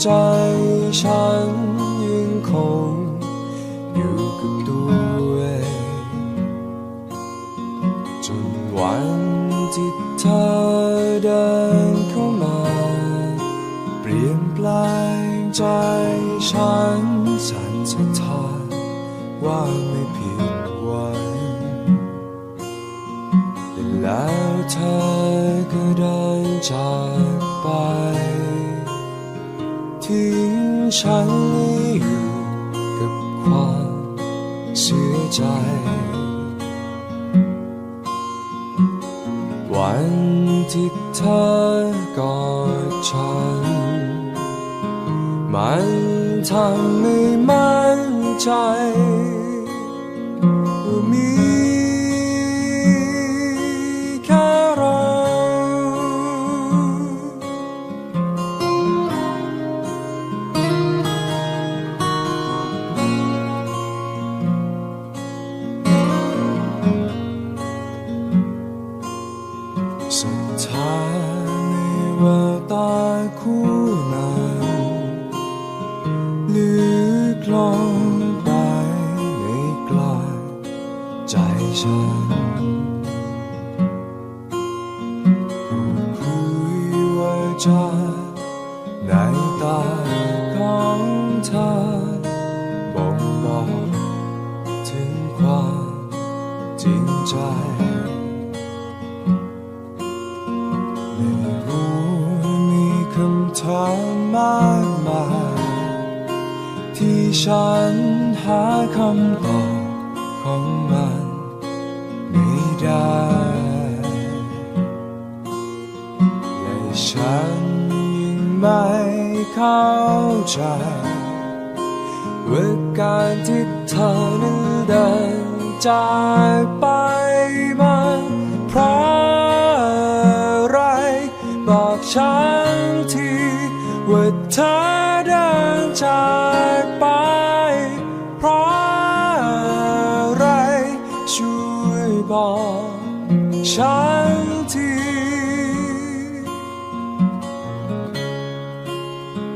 ใจฉันยังคงอยู่กับตัวเองจนวันที่เธอเดินเข้ามา เปลี่ยนแปลงใจฉันสั่นสะท้านว่าไม่ผิดหวังแล้วเธอก็เดินจากไป ทิ้งฉันอยู่กับความเสียใจ วันที่เธอกอดฉัน มันทำให้มั่นใจ ตาคู่นั้นลึกลงไปในกลาใจฉันคุยว่าจะในตาของเธอบ่งบอกถึงความจริงใจ ฉันหาคำตอบของมันไม่ได้ และฉันยังไม่เข้าใจว่าการที่เธอนั้นเดินจากไปมันเพราะอะไร บอกฉันทีว่าเธอเดินจากไป บอกฉันที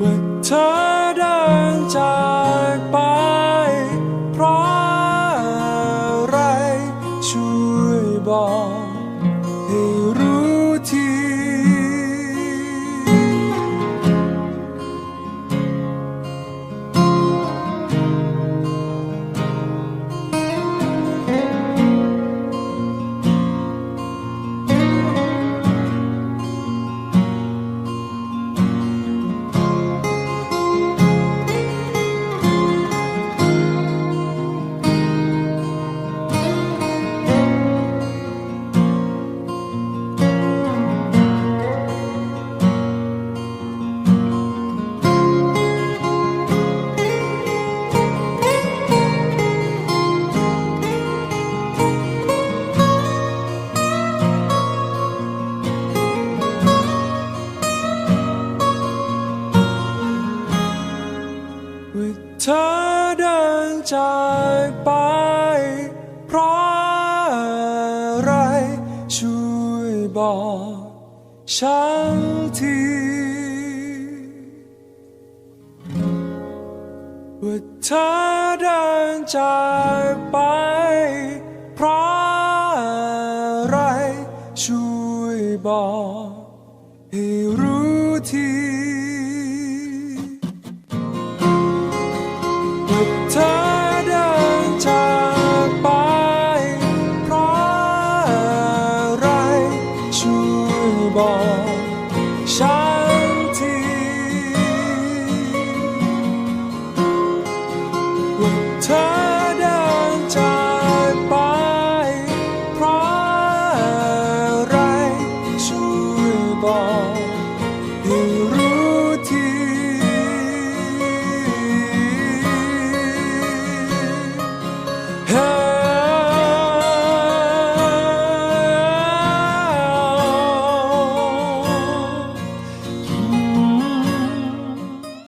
ว่าเธอเดินจาก เดินจากไป เพราะอะไร ช่วยบอกฉันทีว่าเธอเดินจากไป เพราะอะไร ช่วยบอกให้รู้